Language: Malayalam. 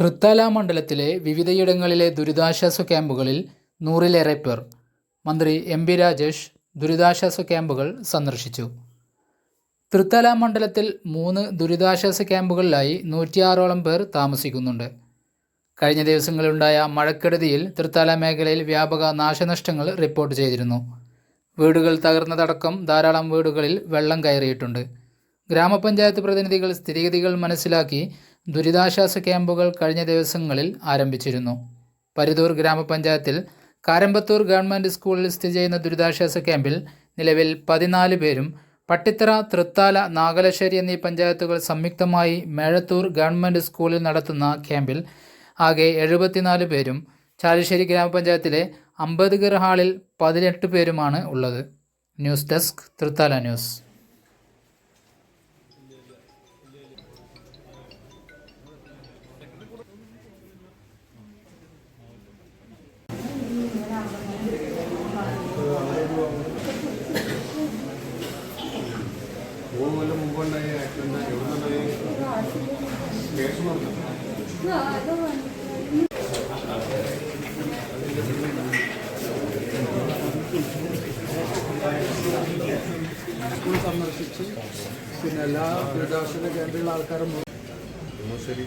തൃത്താല മണ്ഡലത്തിലെ വിവിധയിടങ്ങളിലെ ദുരിതാശ്വാസ ക്യാമ്പുകളിൽ നൂറിലേറെ പേർ. മന്ത്രി എം പി രാജേഷ് ദുരിതാശ്വാസ ക്യാമ്പുകൾ സന്ദർശിച്ചു. തൃത്താല മണ്ഡലത്തിൽ മൂന്ന് ദുരിതാശ്വാസ ക്യാമ്പുകളിലായി നൂറ്റിയാറോളം പേർ താമസിക്കുന്നുണ്ട്. കഴിഞ്ഞ ദിവസങ്ങളിലുണ്ടായ മഴക്കെടുതിയിൽ തൃത്താല മേഖലയിൽ വ്യാപക നാശനഷ്ടങ്ങൾ റിപ്പോർട്ട് ചെയ്തിരുന്നു. വീടുകൾ തകർന്നതടക്കം ധാരാളം വീടുകളിൽ വെള്ളം കയറിയിട്ടുണ്ട്. ഗ്രാമപഞ്ചായത്ത് പ്രതിനിധികൾ സ്ഥിതിഗതികൾ മനസ്സിലാക്കി ദുരിതാശ്വാസ ക്യാമ്പുകൾ കഴിഞ്ഞ ദിവസങ്ങളിൽ ആരംഭിച്ചിരുന്നു. പരിതൂർ ഗ്രാമപഞ്ചായത്തിൽ കാരമ്പത്തൂർ ഗവൺമെന്റ് സ്കൂളിൽ സ്ഥിതി ചെയ്യുന്ന ദുരിതാശ്വാസ ക്യാമ്പിൽ നിലവിൽ പതിനാല് പേരും പട്ടിത്തറ തൃത്താല നാഗലശ്ശേരി എന്നീ പഞ്ചായത്തുകൾ സംയുക്തമായി മേഴത്തൂർ ഗവൺമെന്റ് സ്കൂളിൽ നടത്തുന്ന ക്യാമ്പിൽ ആകെ എഴുപത്തിനാല് പേരും ചാലിശ്ശേരി ഗ്രാമപഞ്ചായത്തിലെ അമ്പത് ഹാളിൽ പതിനെട്ട് പേരുമാണ് ഉള്ളത്. News desk Thrithala news. മൂന്ന് കൊല്ലം മുമ്പുണ്ടായ ആക്സിഡന്റ് എവിടുന്നുണ്ടായി? കേസ് സ്കൂൾ സന്ദർശിച്ച് പിന്നെ എല്ലാ ദുരിതാശ്വാസ കേന്ദ്രങ്ങളും ആൾക്കാരും ശരി.